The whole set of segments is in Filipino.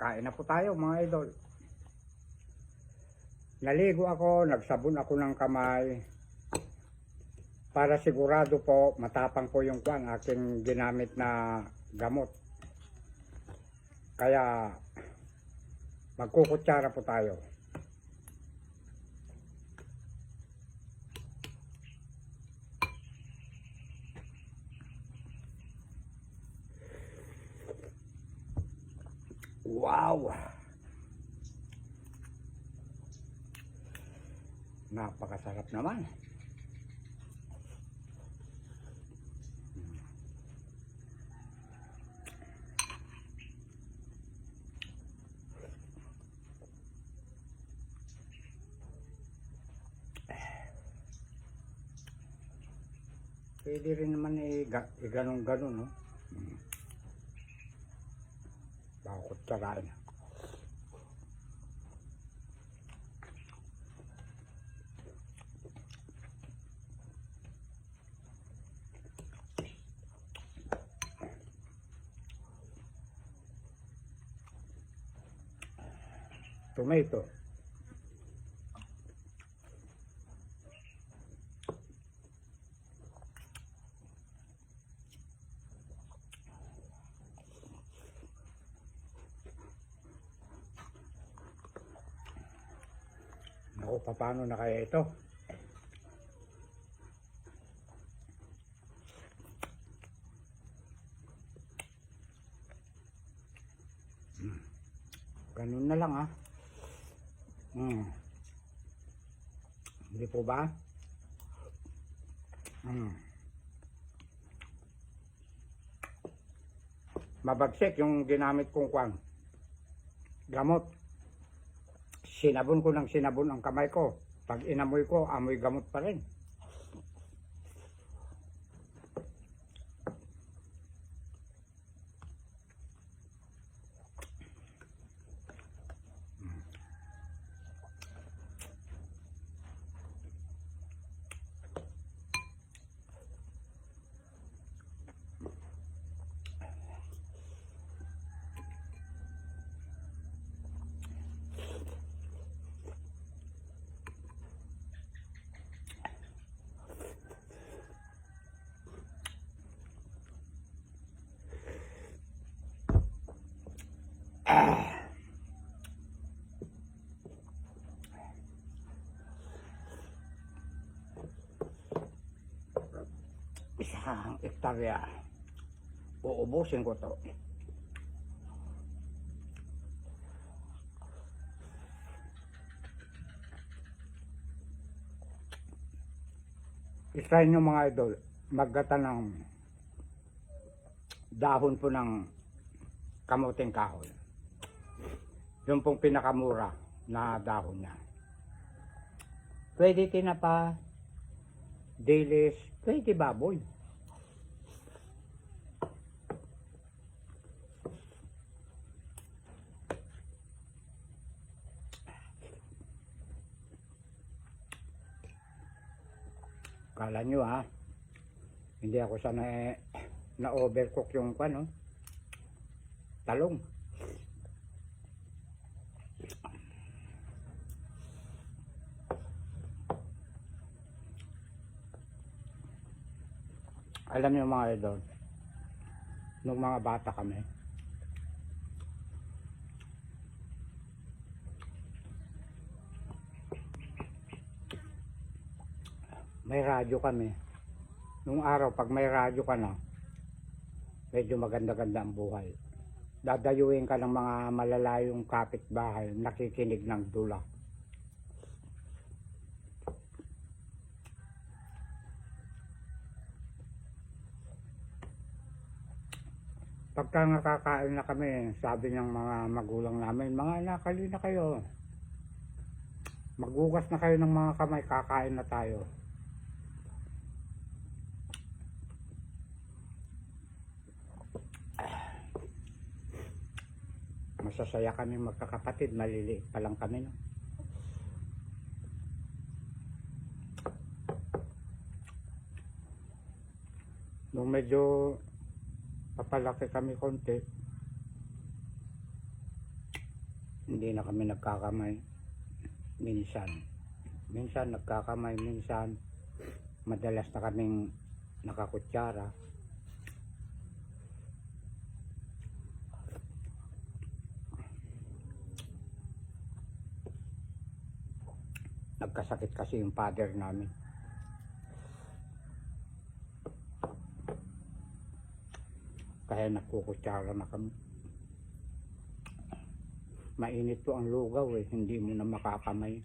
Kain na po tayo mga idol. Naligo ako, nagsabon ako ng kamay. Para sigurado po, matapang po yung kwan, aking ginamit na gamot. Kaya, magkukutsara po tayo. Wow! Napakasarap naman. Pwede rin naman เราคนจะได้เนี่ยトマト Paano na kaya ito? Hmm. Ganun na lang ah. Hmm. Hindi po ba? Hmm. Mabagsik yung ginamit kong kwan. Gamot sinabon ko ng sinabon ang kamay ko. Pag inamoy ko, amoy gamot pa rin. Isang ektarya. Uubusin ko to. Isa nyo mga idol, maggata ng dahon po ng kamuting kahoy. Yung pong pinakamura na dahon niya. Pwede tinapa, dilis, pwede baboy. Kala nyo ha, hindi ako sana na overcook yung pan, no? Talong. Alam niyo mga idol, nung mga bata kami, may radyo kami. Nung araw, pag may radyo ka na, medyo maganda-ganda ang buhay. Dadayuin ka ng mga malalayong kapitbahay, nakikinig ng dula. Pagka nakakain na kami, sabi ng mga magulang namin, mga anak, na kayo. Maghugas na kayo ng mga kamay, kakain na tayo. Masasaya kami magkakapatid, maliliit pa lang kami. No? Nung medyo papalaki kami konti, hindi na kami nagkakamay. Minsan. Minsan nagkakamay, minsan madalas na kaming nakakutsara. Nagkasakit kasi yung father namin. Kaya nakukutsara na kami. Mainit po ang lugaw eh, hindi mo na makakamay.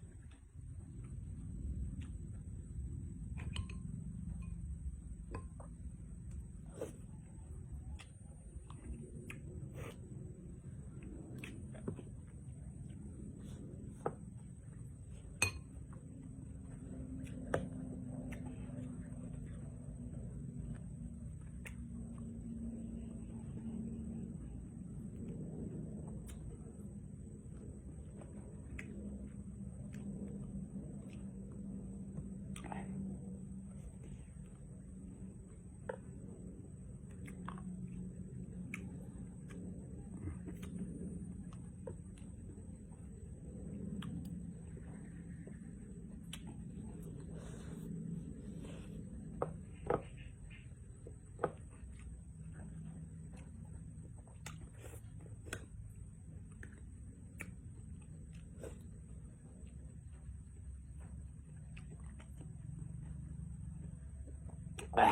Ang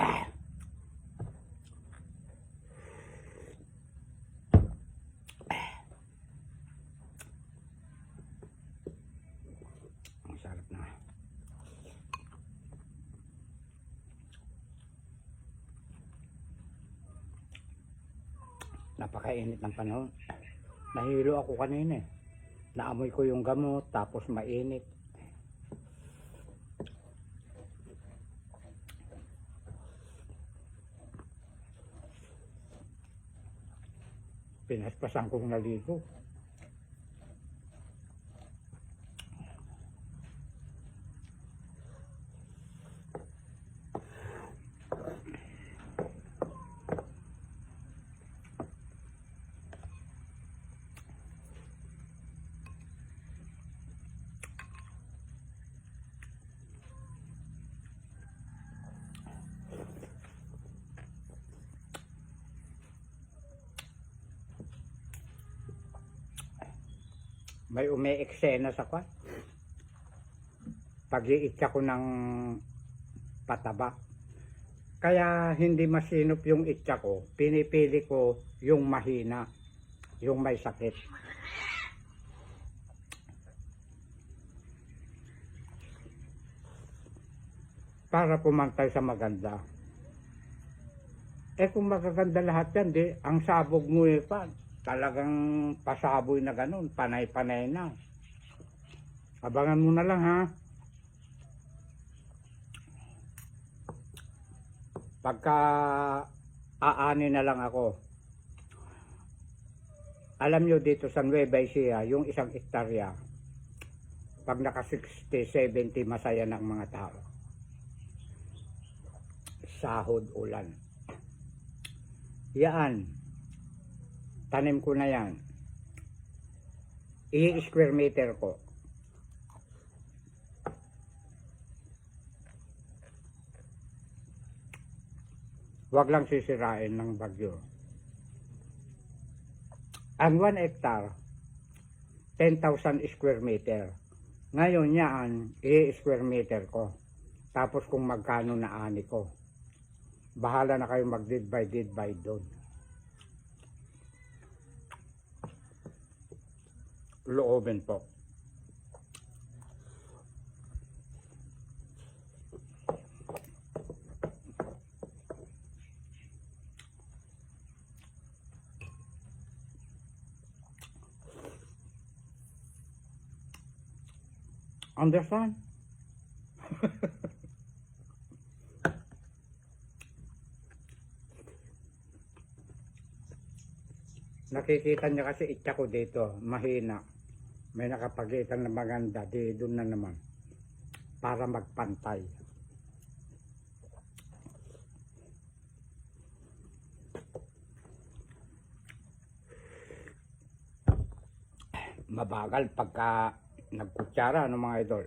sarap na. Napakainit ng panahon. Nahilo ako kanina eh. Naamoy ko yung gamot tapos mainit. Pinaspasan kong naligo. May umi-eksena sa kwan. pag ko ng pataba. Kaya hindi masinop yung itcha ko. Pinipili ko yung mahina. Yung may sakit. Para pumantay sa maganda. Eh kung magaganda lahat yan, di, ang sabog mo eh pa, talagang pasaboy na ganun, panay-panay na. Abangan mo na lang ha. Pagka aani na lang ako. Alam nyo dito sa Nueva Ecija, yung isang hektarya, pag naka 60, 70, masaya ng mga tao. Sahod ulan. Yan, tanim ko na yan. I-square meter ko. Huwag lang sisirain ng bagyo. Ang 1 hectare, 10,000 square meter. Ngayon yan, i-square meter ko. Tapos kung magkano na ani ko. Bahala na kayo mag-divide divide doon. Loobin po. Understand? Nakikita niya kasi itcha ko dito, mahina may nakapagitan na maganda di doon na naman para magpantay mabagal pagka nagkutsara ng mga idol.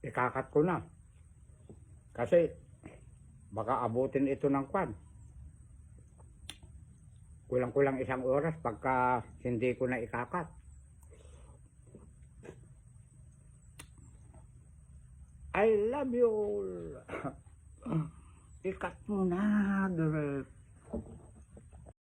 Ikakat ko na. Kasi baka abutin ito ng kwan. Kulang-kulang isang oras pagka hindi ko na ikakat. I love you all. Ikat mo na, direct.